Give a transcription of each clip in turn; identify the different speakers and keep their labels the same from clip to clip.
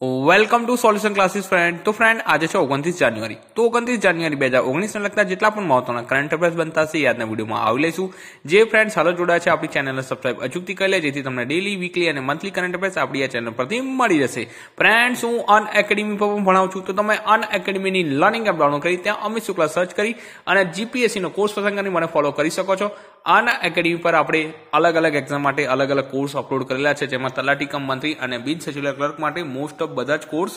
Speaker 1: Welcome to solution classes friend તો friend આજે છે ઓગણત્રીસ જાન્યુઆરી તો ઓગણત્રીસ જાન્યુઆરી બે હજાર ઓગણીસને લગતા જેટલા પણ મહત્વના કરંટ અફેર્સ બનતા છે યાદના વિડીયોમાં આવી લઈશું જે ફ્રેન્ડ સારો જોડાયા છે આપણી ચેનલને સબસ્ક્રાઇબ અચૂકથી કરી લે જેથી તમને ડેલી વીકલી અને મંથલી કરંટ અફેર્સ આપણી આ ચેનલ પરથી મળી જશે ફ્રેન્ડ્સ હું અન એકેડમી પર પણ ભણાવું છું તો તમે અન એકેડમીની લર્નિંગ એપ ડાઉનલોડ કરી ત્યાં અમિત શુક્લા સર્ચ કરી અને જીપીએસસીનો કોર્સ પસંદ કરી મને ફોલો કરી શકો છો અન એકેડમી પર આપણે અલગ અલગ એક્ઝામ માટે અલગ અલગ કોર્સ અપલોડ કરેલા છે, જેમાં તલાટી કમ મંત્રી અને બિન સચિવાલય ક્લર્ક માટે મોસ્ટ ઓફ બધા જ કોર્સ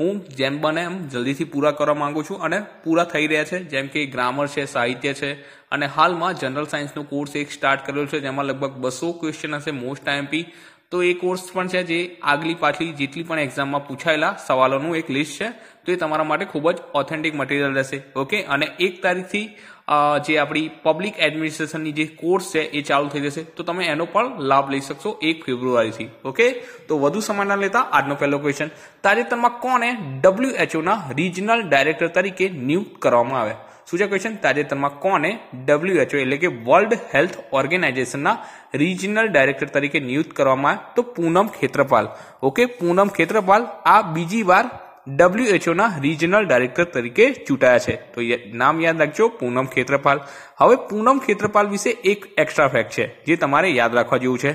Speaker 1: હું જેમ બને એમ જલ્દીથી પૂરા કરવા માંગુ છું અને પૂરા થઈ રહ્યા છે. જેમ કે ગ્રામર છે, સાહિત્ય છે અને હાલમાં જનરલ સાયન્સનો કોર્સ એક સ્ટાર્ટ કરેલો છે, જેમાં લગભગ બસો ક્વેશ્ચન હશે મોસ્ટ આઈએમપી તો એ કોર્સ પણ છે જે આગલી પાછલી જેટલી પણ એક્ઝામમાં પૂછાયેલા સવાલોનું એક લિસ્ટ છે. તો એ તમારા માટે ખૂબ જ ઓથેન્ટિક મટીરિયલ રહેશે. ઓકે અને એક તારીખથી જે આપણી પબ્લિક એડમિનિસ્ટ્રેશનની જે કોર્સ છે, એ ચાલુ થઈ જશે. તો તમે એનો પણ લાભ લઈ શકશો એક ફેબ્રુઆરીથી. ઓકે તો વધુ સમય લેતા આજનો પહેલો ક્વેશ્ચન તાજેતરમાં કોને ડબ્લ્યુએચઓના રિજનલ ડાયરેક્ટર તરીકે નિયુક્ત કરવામાં આવે શું છે ક્વેશ્ચન તાજેતરમાં કોને ડબ્લ્યુએચઓ એટલે કે વર્લ્ડ હેલ્થ ઓર્ગેનાઇઝેશનના રિજનલ ડાયરેક્ટર તરીકે નિયુક્ત કરવામાં આવે તો પૂનમ ખેત્રપાલ. ઓકે પૂનમ ખેત્રપાલ, આ બીજી વાર ડબ્લ્યુએચઓના રિજનલ ડાયરેક્ટર તરીકે ચૂંટાયા છે. તો નામ યાદ રાખજો, પૂનમ ખેત્રપાલ. હવે પૂનમ ખેત્રપાલ વિશે એક એક્સ્ટ્રા ફેક્ટ છે, જે તમારે યાદ રાખવા જેવું છે.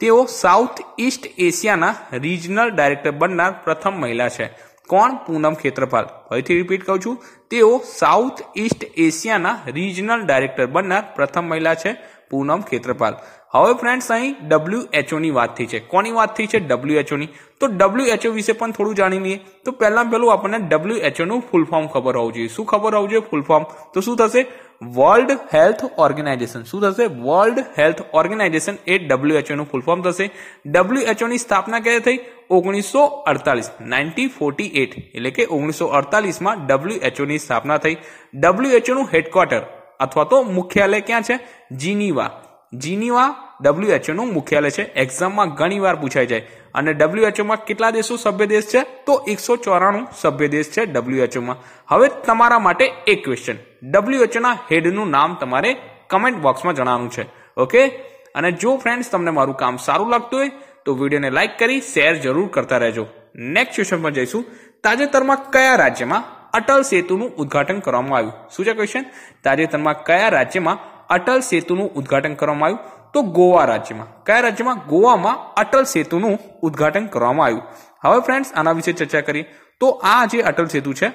Speaker 1: તેઓ સાઉથ ઇસ્ટ એશિયાના રિજનલ ડાયરેક્ટર બનનાર પ્રથમ મહિલા છે. કોણ? પૂનમ ખેત્રપાલ. ફરીથી રિપીટ કહું છું. તેઓ સાઉથ ઇસ્ટ એશિયાના રિજનલ ડાયરેક્ટર બનનાર પ્રથમ મહિલા છે, પૂનમ ખેત્રપાલ. હવે ફ્રેન્ડ્સ અહીં ડબલ્યુએચઓની વાત થઈ છે. કોની વાત થઈ છે? ડબલ્યુએચઓની તો ડબલ્યુએચઓ વિશે પણ થોડું જાણી લઈએ. તો પહેલા પહેલું આપણને ડબલ્યુએચઓનું ફૂલ ફોર્મ ખબર હોવું જોઈએ. શું ખબર હોવું જોઈએ? ફૂલ ફોર્મ તો શું થશે? વર્લ્ડ હેલ્થ ઓર્ગેનાઇઝેશન શું થશે? વર્લ્ડ હેલ્થ ઓર્ગેનાઇઝેશન એ ડબલ્યુએચઓનું ફૂલ ફોર્મ થશે. ડબલ્યુએચઓની સ્થાપના ક્યારે થઈ? ઓગણીસો અડતાલીસ નાઇન્ટી ફોર્ટી એટ. એટલે કે ઓગણીસો અડતાલીસમાં ડબ્લ્યુએચઓની સ્થાપના થઈ. ડબલ્યુએચઓનું હેડક્વાર્ટર અથવા તો મુખ્યાલય ક્યાં છે? જીનીવા. જીનીવા ડબ્લ્યુએચઓનું મુખ્યાલય છે. એક્ઝામમાં ઘણી વાર પૂછાઈ જાય. અને ડબ્લ્યુએચઓમાં કેટલા દેશો સભ્ય દેશ છે? તો એકસો ચોરાણું સભ્ય દેશ છે ડબ્લ્યુએચઓમાં. હવે તમારા માટે એક ક્વેશ્ચન ડબ્લ્યુએચઓના હેડનું નામ તમારે કમેન્ટ બોક્સમાં જણાવવાનું છે. ઓકે અને જો ફ્રેન્ડ્સ તમને મારું કામ સારું લાગતું હોય, તો વિડીયોને લાઇક કરી શેર જરૂર કરતા રહેજો. નેક્સ્ટ ક્વેશ્ચન પર જઈશું. તાજેતરમાં કયા રાજ્યમાં અટલ સેતુનું ઉદ્ઘાટન કરવામાં આવ્યું? શું છે ક્વેશ્ચન તાજેતરમાં કયા રાજ્યમાં અટલ સેતુનું ઉદ્ઘાટન કરવામાં આવ્યું? તો ગોવા રાજ્યમાં. કયા રાજ્યમાં? ગોવામાં અટલ સેતુનું ઉદ્ઘાટન કરવામાં આવ્યું. હવે ફ્રેન્ડ્સ આના વિશે ચર્ચા કરી. તો આ જે અટલ સેતુ છે,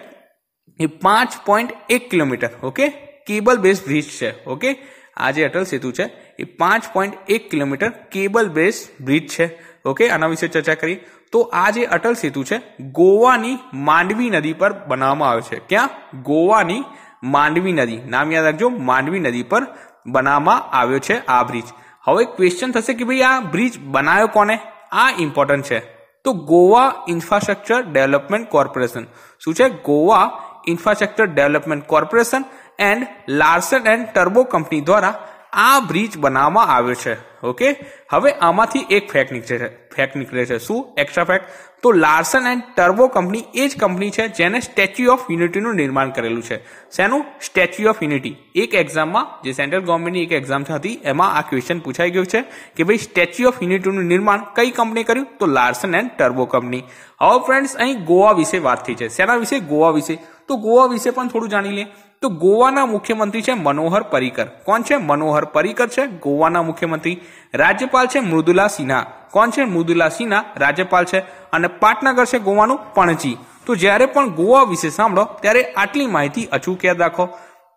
Speaker 1: એ પાંચ પોઈન્ટ એક kilometre okay cable base bridge છે ઓકે આ જે અટલ સેતુ છે, એ પાંચ પોઈન્ટ એક કિલોમીટર કેબલ બેઝ બ્રિજ છે ઓકે આના વિશે ચર્ચા કરી. તો આ જે અટલ સેતુ છે, ગોવાની માંડવી નદી પર બનાવવામાં આવે છે. ક્યાં? ગોવાની માંડવી નદી. નામ યાદ રાખજો, માંડવી નદી પર બનાવવામાં આવ્યો છે આ બ્રિજ હવે ક્વેશ્ચન થશે કે ભાઈ આ બ્રિજ બનાવ્યો કોને? આ ઇમ્પોર્ટન્ટ છે. તો ગોવા ઇન્ફ્રાસ્ટ્રક્ચર ડેવલપમેન્ટ કોર્પોરેશન શું છે? Goa infrastructure development corporation and Larsen and turbo company દ્વારા આ બ્રિજ બનાવવામાં આવ્યો છે. ઓકે હવે આમાંથી એક ફેક્ટ નીકળે છે. ફેક નીકળે છે. શું? એક્સ્ટ્રા ફેક્ટ તો લાર્સન એન્ડ ટર્બો કંપની એ જ કંપની છે જેને સ્ટેચ્યુ ઓફ યુનિટીનું નિર્માણ કરેલું છે. શેનું? સ્ટેચ્યુ ઓફ યુનિટી એક એક્ઝામમાં જે સેન્ટ્રલ ગવર્મેન્ટની એક એક્ઝામ હતી, એમાં આ ક્વેશ્ચન પૂછાઈ ગયું છે કે ભાઈ સ્ટેચ્યુ ઓફ યુનિટીનું નિર્માણ કઈ કંપની કર્યું? તો લાર્સન એન્ડ ટર્બો કંપની હવે ફ્રેન્ડ્સ અહીં ગોવા વિશે વાત થઈ છે. શેના વિશે? ગોવા વિશે. તો ગોવા વિશે પણ થોડું જાણી લે તો ગોવાના મુખ્યમંત્રી છે મનોહર પરિકર. કોણ છે? મનોહર પરિકર છે ગોવાના મુખ્યમંત્રી. રાજ્યપાલ છે મૃદુલા સિન્હા. કોણ છે? મૃદુલા સિન્હા રાજ્યપાલ છે. અને પાટનગર છે ગોવાનું પણજી. તો જ્યારે પણ ગોવા વિશે સાંભળો, ત્યારે આટલી માહિતી અચૂક યાદ રાખો.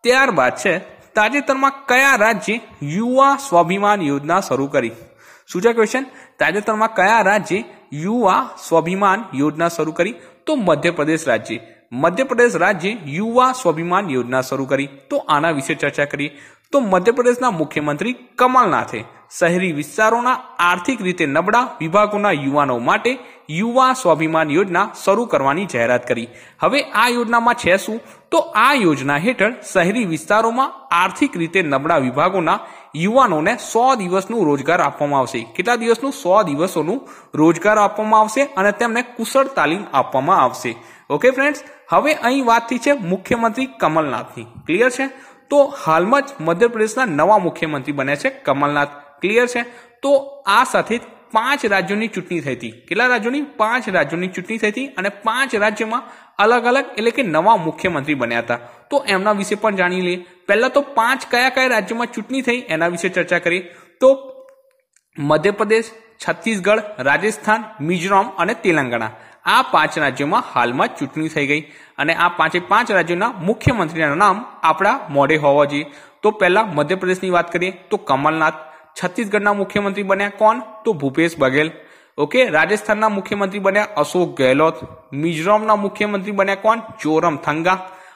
Speaker 1: ત્યારબાદ છે, તાજેતરમાં કયા રાજ્ય યુવા સ્વાભિમાન યોજના શરૂ કરી? શું છે ક્વેશ્ચન તાજેતરમાં કયા રાજ્ય યુવા સ્વાભિમાન યોજના શરૂ કરી? તો મધ્યપ્રદેશ રાજ્ય. મધ્યપ્રદેશ રાજ્ય યુવા સ્વાભિમાન યોજના શરૂ કરી. તો આના વિશે ચર્ચા કરીએ. તો મધ્યપ્રદેશના મુખ્યમંત્રી કમલનાથે શહેરી વિસ્તારોના આર્થિક રીતે નબળા વિભાગોના યુવાનો માટે યુવા સ્વાભિમાન યોજના શરૂ કરવાની જાહેરાત કરી. હવે આ યોજનામાં છે શું? તો આ યોજના હેઠળ શહેરી વિસ્તારોમાં આર્થિક રીતે નબળા વિભાગોના યુવાનોને સો દિવસનું રોજગાર આપવામાં આવશે. કેટલા દિવસનું? સો દિવસોનું રોજગાર આપવામાં આવશે અને તેમને કુશળ તાલીમ આપવામાં આવશે. ઓકે ફ્રેન્ડ્સ, હવે અહીં વાત થઈ છે મુખ્યમંત્રી કમલનાથની. ક્લિયર છે? તો હાલમાં જ મધ્યપ્રદેશના નવા મુખ્યમંત્રી બન્યા છે કમલનાથ. ક્લિયર છે? તો આ સાથે પાંચ રાજ્યોની ચૂંટણી થઈ હતી. કેટલા રાજ્યોની? પાંચ રાજ્યોની ચૂંટણી થઈ હતી અને પાંચ રાજ્યમાં અલગ અલગ એટલે કે નવા મુખ્યમંત્રી બન્યા હતા. તો એમના વિશે પણ જાણી લઈએ. પહેલા તો પાંચ કયા કયા રાજ્યોમાં ચૂંટણી થઈ એના વિશે ચર્ચા કરીએ. તો મધ્યપ્રદેશ, છત્તીસગઢ, રાજસ્થાન, મિઝોરમ અને તેલંગાણા. આ પાંચ રાજ્યોમાં હાલમાં ચૂંટણી થઈ ગઈ. અને આ પાંચે પાંચ રાજ્યોના મુખ્યમંત્રીના નામ આપણા મોઢે હોવા જોઈએ. તો પહેલા મધ્યપ્રદેશની વાત કરીએ. તો કમલનાથ છત્તીસગઢના મુખ્યમંત્રી બન્યા કોણ? તો ભૂપેશ બઘેલ. ઓકે, રાજસ્થાનના મુખ્યમંત્રી બન્યા અશોક ગેહલોત. મિઝોરમના મુખ્યમંત્રી બન્યા કોણ? ચોરમ થંગા.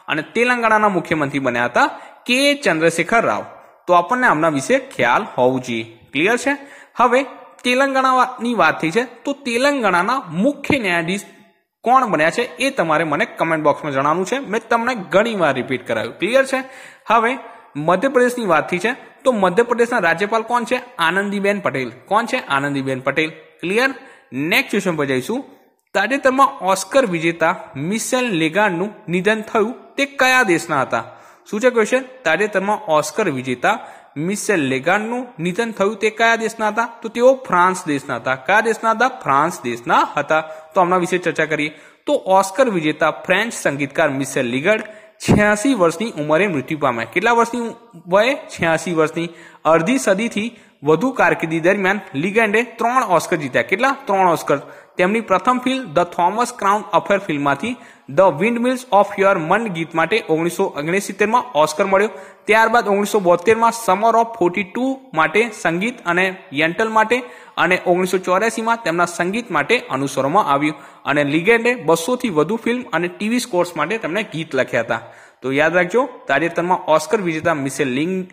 Speaker 1: અને તેલંગાણાના મુખ્યમંત્રી બન્યા હતા કે ચંદ્રશેખર રાવ. તો આપણને આમના વિશે ખ્યાલ હોવું જોઈએ. ક્લિયર છે? હવે તેલંગાણાની વાત થઈ છે. તો તેલંગાણાના મુખ્ય ન્યાયાધીશ કોણ બન્યા છે એ તમારે મને કમેન્ટ બોક્સમાં જણાવવાનું છે. મેં તમને ઘણી વાર રિપીટ કરાવ્યું. ક્લિયર છે? હવે મધ્યપ્રદેશની વાત થઈ છે. તો મધ્યપ્રદેશના રાજ્યપાલ કોણ છે? આનંદીબેન પટેલ. કોણ છે? Anandiben Patel. Clear next question પર જઈશું. તાજેતરમાં ઓસ્કર વિજેતા મિશેલ લેગાર્ડનું નિધન થયું તે કયા દેશના હતા? શું છે ક્વેશ્ચન તાજેતરમાં ઓસ્કર વિજેતા મિશેલ લેગાર્ડનું નિધન થયું તે કયા દેશના હતા? તો તેઓ ફ્રાન્સ દેશના હતા. કયા દેશના હતા? ફ્રાન્સ દેશના હતા. તો આમના વિશે ચર્ચા કરીએ. તો ઓસ્કર વિજેતા ફ્રેન્ચ સંગીતકાર મિશેલ લીગર્ડ છ્યાસી વર્ષની ઉંમરે મૃત્યુ પામ્યા. કેટલા વર્ષની વયે? છ્યાસી વર્ષની. અડધી સદીથી વધુ કારકિર્દી દરમિયાન લિગેન્ડે ત્રણ ઓસ્કર જીત્યા. કેટલા? ત્રણ ઓસ્કર. તેમની પ્રથમ film the Thomas Crown affair ફિલ્મમાંથી the windmills of your mind ગીત માટે ઓગણીસો ઓગણસિત્તેરમાં ઓસ્કર મળ્યો. ત્યારબાદ ઓગણીસો બોતેરમાં સમર ઓફ ફોર્ટી ટુ માટે સંગીત અને યન્ટલ માટે અને ઓગણીસો ચોર્યાસીમાં તેમના સંગીત માટે અનુસરવામાં આવ્યું. અને લિગેન્ડે બસોથી વધુ ફિલ્મ અને ટીવી સ્કોર્સ માટે તેમણે ગીત લખ્યા હતા. તો યાદ રાખજો, તાજેતરમાં ઓસ્કર વિજેતા મિસેલ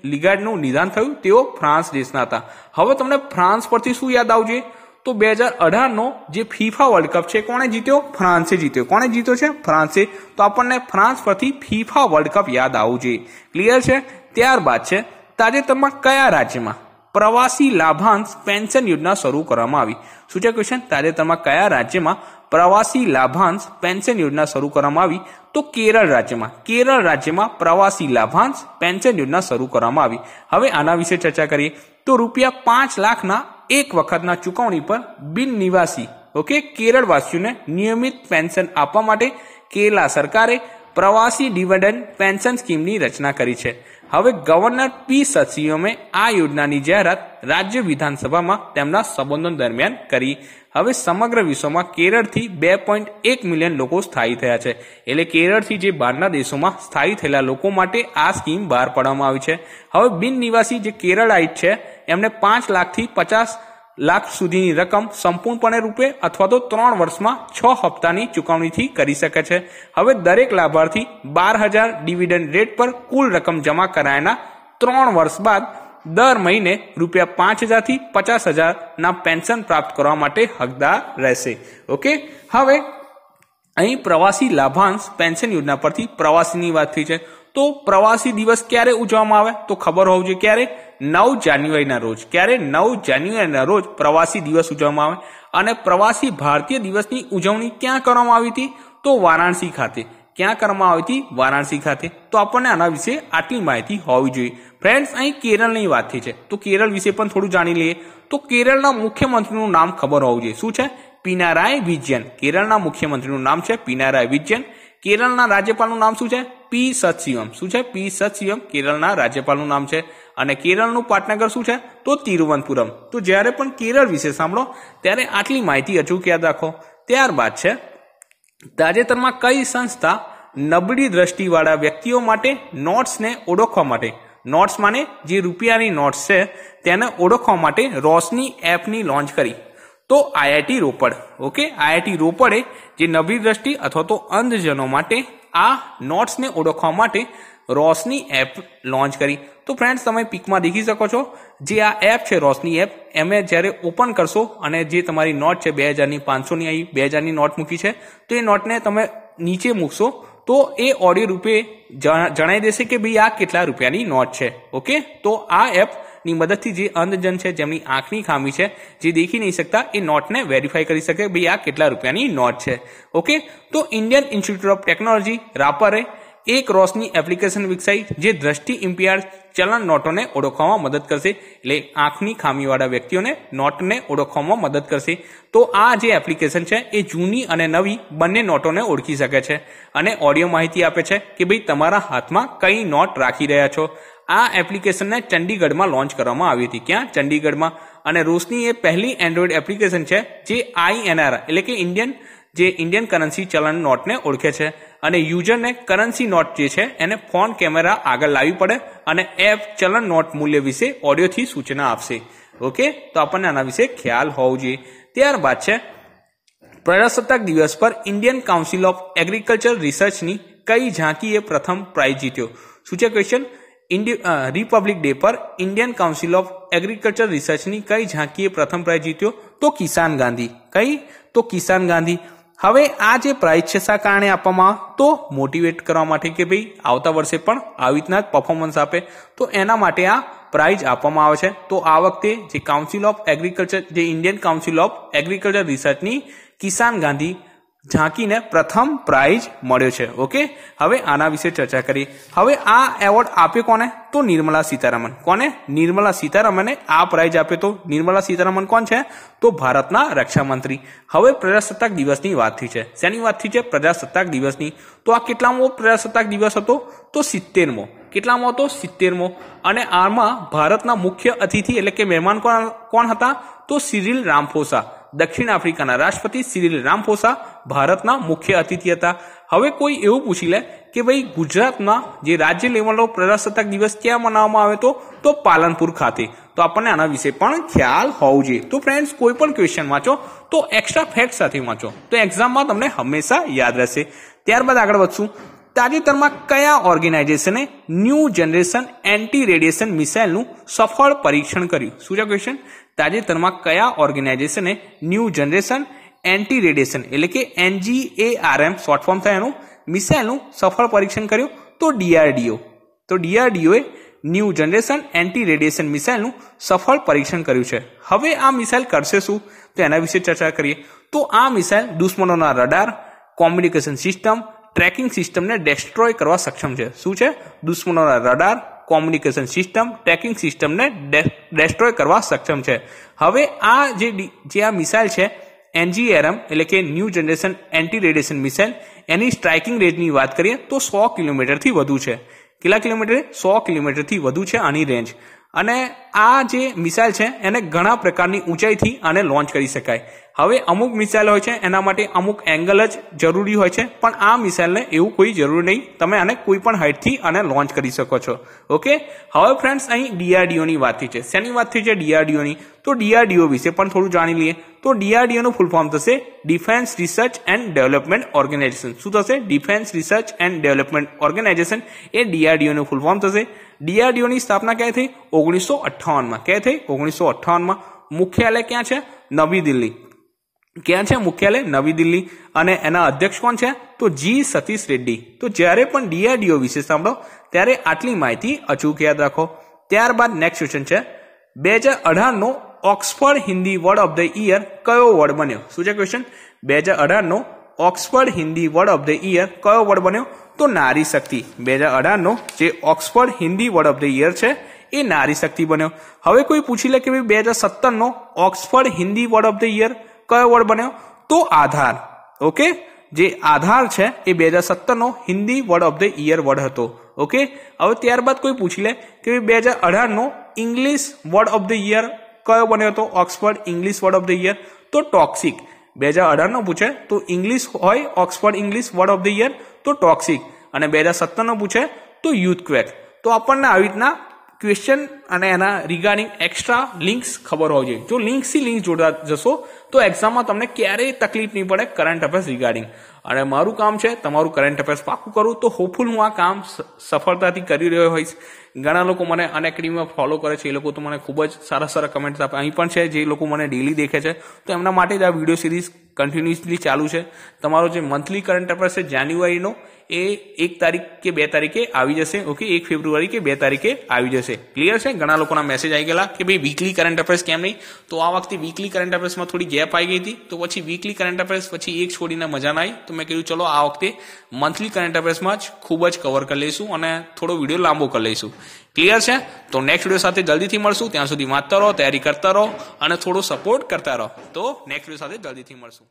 Speaker 1: લિગાર્ડનું નિદાન થયું, તેઓ ફ્રાન્સ દેશના હતા. હવે તમને ફ્રાન્સ પરથી શું યાદ આવશે તો બે હજાર અઢારનો જે ફીફા વર્લ્ડ કપ છે, કોણે જીત્યો? ફ્રાન્સે જીત્યો. કોણે જીત્યો છે? ફ્રાન્સે. તો આપણને ફ્રાન્સ પરથી ફીફા વર્લ્ડ કપ યાદ આવવું જોઈએ. ક્લિયર છે? ત્યારબાદ છે, તાજેતરમાં કયા રાજ્યમાં પ્રવાસી લાભાંશ પેન્શન યોજના શરૂ કરવામાં આવી? શું છે ક્વેશ્ચન તાજેતરમાં કયા રાજ્યમાં પ્રવાસી લાભાંશ પેન્શન યોજના શરૂ કરવામાં આવી? તો કેરળ રાજ્યમાં. કેરળ રાજ્યમાં પ્રવાસી લાભાંશ પેન્શન યોજના શરૂ કરવામાં આવી. હવે આના વિશે ચર્ચા કરીએ. તો રૂપિયા પાંચ લાખના એક વખતના ચુકવણી પર બિન નિવાસી, ઓકે, કેરળવાસીઓને નિયમિત પેન્શન આપવા માટે કેરલા સરકારે પ્રવાસી ડિવિડન્ડ પેન્શન સ્કીમની રચના કરી છે. હવે ગવર્નર પી સચિવમે આ યોજનાની જાહેરાત રાજ્ય વિધાનસભામાં તેમના સંબોધન દરમિયાન કરી. હવે સમગ્ર વિશ્વમાં કેરળથી બે પોઈન્ટ એક મિલિયન લોકો સ્થાયી થયા છે. એટલે કેરળથી જે બહારના દેશોમાં સ્થાયી થયેલા લોકો માટે આ સ્કીમ બહાર પાડવામાં આવી છે. હવે બિન નિવાસી જે કેરળાઇટ છે, એમને પાંચ લાખથી પચાસ લાખ સુધીની રકમ સંપૂર્ણપણે રૂપે અથવા તો ત્રણ વર્ષમાં છ હપ્તાની ચુકવણીથી કરી શકે છે. હવે દરેક લાભાર્થી બાર હજાર ડિવિડન્ડ રેટ પર કુલ રકમ જમા કરાયાના ત્રણ વર્ષ બાદ દર મહિને રૂપિયા પાંચ હજારથી પચાસ હજારના પેન્શન પ્રાપ્ત કરવા માટે હકદાર રહેશે. ઓકે? હવે અહીં પ્રવાસી લાભાંશ પેન્શન યોજના પરથી પ્રવાસીની વાત થઈ છે. તો પ્રવાસી દિવસ ક્યારે ઉજવવામાં આવે? તો ખબર હોવું જોઈએ ક્યારે? નવ જાન્યુઆરીના રોજ. ક્યારે? નવ જાન્યુઆરીના રોજ પ્રવાસી દિવસ ઉજવવામાં આવે. અને પ્રવાસી ભારતીય દિવસની ઉજવણી ક્યાં કરવામાં આવી હતી? તો વારાણસી ખાતે. ક્યાં કરવામાં આવી હતી? વારાણસી ખાતે. તો આપણને આના વિશે આટલી માહિતી હોવી જોઈએ. ફ્રેન્ડ્સ, અહીં કેરળની વાત થઈ છે. તો કેરળ વિશે પણ થોડું જાણી લઈએ. તો કેરળના મુખ્યમંત્રીનું નામ ખબર હોવું જોઈએ. શું છે? પિનારાય વિજયન. કેરળના મુખ્યમંત્રીનું નામ છે પિનારાય વિજયન. કેરળના રાજ્યપાલનું નામ શું છે? પી સત્સિવમ શું છે? પી સત્સિવમ કેરળના રાજ્યપાલનું નામ છે. અને કેરળનું પાટનગર શું છે? તો તિરુવનંતપુરમ. તો જ્યારે પણ કેરળ વિશે સાંભળો, ત્યારે આટલી માહિતી અચૂક યાદ રાખો. ત્યારબાદ છે તાજેતરમાં કઈ સંસ્થા નબળી દ્રષ્ટિવાળા વ્યક્તિઓ માટે નોટ્સને ઓળખવા માટે? નોટ્સ માને જે રૂપિયાની નોટ્સ છે, તેને ઓળખવા માટે રોશની એપની લોન્ચ કરી. તો આઈઆઈટી રોપડ, ઓકે? આઈઆઈટી રોપડે જે નબળી દ્રષ્ટિ અથવા તો અંધજનો માટે આ નોટ્સને ઓળખવા માટે રોશની એપ લોન્ચ કરી. તો ફ્રેન્ડ્સ તમે પીકમાં દેખી શકો છો, જે આ એપ છે, રોશની એપ, એમે જ્યારે ઓપન કરશો અને જે તમારી નોટ છે, બે હજારની પાંચસોની આવી બે હજારની નોટ મૂકી છે, તો એ નોટને તમે નીચે મૂકશો, તો એ ઓડિયો રૂપે જણાવી દેશે કે ભાઈ આ કેટલા રૂપિયાની નોટ છે. ઓકે તો આ એપની મદદથી જે અંધજન છે, જેમની આંખની ખામી છે, જે દેખી નહીં શકતા, એ નોટને વેરીફાઈ કરી શકે ભાઈ આ કેટલા રૂપિયાની નોટ છે. ઓકે તો ઇન્ડિયન ઇન્સ્ટિટ્યૂટ ઓફ ટેકનોલોજી, રાપરે એક રોશની એપ્લિકેશન વિકસાઈ જે દ્રષ્ટિ ઇમ્પિયાર ચલણ નોટોને ઓળખવામાં મદદ કરશે. એટલે આંખની ખામીવાળા વ્યક્તિઓને નોટને ઓળખવામાં મદદ કરશે. તો આ જે એપ્લિકેશન છે, એ જૂની અને નવી બંને નોટોને ઓળખી શકે છે અને ઓડિયો માહિતી આપે છે કે ભાઈ તમારા હાથમાં કઈ નોટ રાખી રહ્યા છો. આ એપ્લિકેશનને ચંડીગઢમાં લોન્ચ કરવામાં આવી હતી. ક્યાં? ચંડીગઢમાં. અને રોશની એ પહેલી એન્ડ્રોઈડ એપ્લિકેશન છે જે આઈએનઆર એટલે કે ઇન્ડિયન જે ઇન્ડિયન કરન્સી ચલણ નોટને ઓળખે છે. અને યુઝરને કરન્સી નોટ જે છે, એને ફોન કેમેરા આગળ લાવવી પડે અને એપ ચલણ નોટ મૂલ્ય વિશે ઓડિયોથી સૂચના આપશે. ઓકે? તો આપણને આના વિશે ખ્યાલ હોવો જોઈએ. ત્યારબાદ છે, પ્રજાસત્તાક દિવસ પર ઇન્ડિયન કાઉન્સિલ ઓફ એગ્રીકલ્ચર રિસર્ચની કઈ ઝાંકીએ પ્રથમ પ્રાઇઝ જીત્યો? શું છે ક્વેશ્ચન રિપબ્લિક ડે પર ઇન્ડિયન કાઉન્સિલ ઓફ એગ્રીકલ્ચર રિસર્ચની કઈ ઝાંકીએ પ્રથમ પ્રાઇઝ જીત્યો? તો કિસાન ગાંધી. કઈ? તો કિસાન ગાંધી. હવે આ જે શા કારણે આપવામાં તો મોટિવેટ કરવા માટે કે ભાઈ આવતા વર્ષે પણ આવી રીતના જ પરફોર્મન્સ આપે. તો એના માટે આ પ્રાઇઝ આપવામાં આવે છે. તો આ વખતે જે કાઉન્સિલ ઓફ એગ્રીકલ્ચર જે ઇન્ડિયન કાઉન્સિલ ઓફ એગ્રીકલ્ચર રિસર્ચની કિસાન ગાંધી ઝાંકીને પ્રથમ પ્રાઇઝ મળ્યો છે. ઓકે હવે આના વિશે ચર્ચા કરી. હવે આ એવોર્ડ આપ્યો કોને? તો નિર્મલા સીતારામન. કોને? નિર્મલા સીતારામને આ પ્રાઇઝ આપ્યો તો નિર્મલા સીતારામન કોણ છે? તો ભારતના રક્ષામંત્રી. હવે પ્રજાસત્તાક દિવસની વાત થઈ છે. શેની વાત થઈ છે? પ્રજાસત્તાક દિવસની. તો આ કેટલામો પ્રજાસત્તાક દિવસ હતો? તો સિત્તેરમો. કેટલામો હતો? સિત્તેરમો. અને આમાં ભારતના મુખ્ય અતિથિ એટલે કે મહેમાન કોણ કોણ હતા? તો સિરિલ રામફોસા. દક્ષિણ આફ્રિકાના રાષ્ટ્રપતિ સિરિલ રામફોસા ભારતના મુખ્ય અતિથિ હતા. હવે કોઈ એવું પૂછી લે કે ભાઈ ગુજરાતમાં જે રાજ્ય લેવલનો પ્રજાસત્તાક દિવસ ક્યાં મનાવવામાં આવે તો? તો પાલનપુર ખાતે. તો આપણને આના વિશે પણ ખ્યાલ હોવું જોઈએ તો ફ્રેન્ડ્સ કોઈ પણ ક્વેશ્ચન વાંચો, તો એક્સ્ટ્રા ફેક્ટ સાથે વાંચો. તો એક્ઝામમાં તમને હંમેશા યાદ રહેશે. ત્યારબાદ આગળ વધશું. તાજેતરમાં કયા ઓર્ગેનાઇઝેશને ન્યૂ જનરેશન એન્ટી રેડિયેશન મિસાઇલનું સફળ પરીક્ષણ કર્યું? શું છે ક્વેશ્ચન તાજેતરમાં કયા ઓર્ગેનાઇઝેશને ન્યૂ જનરેશન એન્ટી રેડિયેશન એટલે કે એનજીએઆરએમ શોર્ટ ફોર્મ થાય એનું મિસાઇલનું સફળ પરીક્ષણ કર્યું તો ડીઆરડીઓ તો ડીઆરડીઓએ ન્યૂ જનરેશન એન્ટી રેડિયેશન મિસાઇલનું સફળ પરીક્ષણ કર્યું છે. હવે આ મિસાઇલ કરશે શું? તો એના વિશે ચર્ચા કરીએ. તો આ મિસાઇલ દુશ્મનોના રડાર, કોમ્યુનિકેશન સિસ્ટમ, ટ્રેકિંગ સિસ્ટમને ડેસ્ટ્રોય કરવા સક્ષમ છે. શું છે? દુશ્મનોના રડાર કોમ્યુનિકેશન સિસ્ટમ, ટ્રેકિંગ સિસ્ટમને ડેસ્ટ્રોય કરવા સક્ષમ છે. હવે આ જે જે આ મિસાઇલ છે એનજીએરએમ એટલે કે new generation anti radiation missile, એની સ્ટ્રાઇકિંગ રેન્જની વાત કરીએ તો સો કિલોમીટરથી વધુ છે. કેટલા કિલોમીટર? સો કિલોમીટરથી વધુ છે આની રેન્જ. અને આ જે મિસાઇલ છે, એને ઘણા પ્રકારની ઊંચાઈથી આને લોન્ચ કરી શકાય. હવે અમુક મિસાઇલ હોય છે, એના માટે અમુક એંગલ જ જરૂરી હોય છે, પણ આ મિસાઇલને એવું કોઈ જરૂર નહીં. તમે આને કોઈ પણ હાઇટથી આને લોન્ચ કરી શકો છો. ઓકે? હવે ફ્રેન્ડ્સ, અહીં ડીઆરડીઓની વાત થઈ છે. શેની વાત થઈ છે ડીઆરડીઓની? તો ડીઆરડીઓ વિશે પણ થોડું જાણી લઈએ. તો ડીઆરડીઓનું ફૂલ ફોર્મ થશે defence research and development organisation શું થશે? Defence research and development organisation એ ડીઆરડીઓનું ફૂલ ફોર્મ થશે. ડીઆરડીઓની સ્થાપના ક્યાં થઈ? ઓગણીસો અઠ્ઠાવનમાં. ક્યાં થઈ? ઓગણીસો અઠ્ઠાવનમાં. મુખ્યાલય ક્યાં છે? નવી દિલ્હી. ક્યાં છે મુખ્યાલય? નવી દિલ્હી. અને એના અધ્યક્ષ કોણ છે? તો જી સતીશ રેડ્ડી. તો જ્યારે પણ ડીઆરડીઓ વિશે સાંભળો, ત્યારે આટલી માહિતી અચૂક યાદ રાખો. ત્યારબાદ નેક્સ્ટ ક્વેશ્ચન છે. બે હજાર અઢારનો Oxford Hindi word of the year કયો વર્ડ બન્યો? શું છે ક્વેશ્ચન બે હજાર અઢારનો Oxford Hindi word of the year કયો વર્ડ બન્યો? તો નારી શક્તિ. બે હજાર અઢારનો જે Oxford Hindi word of the year છે, એ નારી શક્તિ બન્યો. હવે કોઈ પૂછી લે કે ભાઈ બે હજાર સત્તરનો Oxford Hindi word of the year કયો વર્ડ બન્યો? તો આધાર. ઓકે? જે આધાર છે, એ બે હજાર સત્તરનો Hindi word of the year word હતો. ઓકે? હવે ત્યારબાદ કોઈ પૂછી લે કે બે હજાર અઢારનો English word of the year કયો બન્યો હતો? Oxford English word of the year તો ટોક્સિક. બે હજાર અઢારનો પૂછે તો ઇંગ્લિશ હોય Oxford English word of the year તો ટોક્સિક અને બે હજાર સત્તરનો પૂછે તો યુથ ક્વેક તો આપણને આવી રીતના ક્વેશ્ચન અને એના રિગાર્ડિંગ એક્સ્ટ્રા લિંક્સ ખબર હોવી જોઈએ. જો લિંક્સથી લિંક જોડતા જશો, તો એક્ઝામમાં તમને ક્યારેય તકલીફ નહીં પડે કરંટ અફેર્સ રિગાર્ડિંગ અને મારું કામ છે, તમારું કરંટ અફેર્સ પાકું કરું, તો હોપફુલ હું આ કામ સફળતાથી કરી રહ્યો હોઈશ. ઘણા લોકો મને અનએકેડમીમાં ફોલો કરે છે, એ લોકો તો મને ખૂબ જ સારા સારા કમેન્ટ્સ આપે. અહીં પણ છે, જે લોકો મને ડેલી દેખે છે, તો એમના માટે જ આ વીડિયો સિરીઝ કન્ટિન્યુઅસલી ચાલુ છે. તમારો જે મંથલી કરંટ અફેર્સ છે જાન્યુઆરીનો એ એક તારીખ કે બે તારીખે આવી જશે ઓકે એક ફેબ્રુઆરી કે બે તારીખે આવી જશે. ક્લિયર છે? ઘણા લોકોના મેસેજ આવી ગયેલા કે, ભાઈ વીકલી કરંટ અફેર્સ કેમ નહીં? તો આ વખતે વીકલી કરંટ અફેર્સમાં થોડી ગેપ આવી ગઈ હતી. તો પછી વીકલી કરંટ અફેર્સ પછી એક છોડીને મજા ના આવી. તો મેં કીધું, ચલો, આ વખતે મંથલી કરંટ અફેર્સમાં જ ખૂબ જ કવર કરી લઈશું અને થોડો વીડિયો લાંબો કરી લઈશું. ક્લિયર છે? તો નેક્સ્ટ વીડિયો સાથે જલ્દીથી મળશું. ત્યાં સુધી વાંચતા રહો, તૈયારી કરતા રહો અને થોડો સપોર્ટ કરતા રહો. તો નેક્સ્ટ વીડિયો સાથે જલ્દીથી મળશું.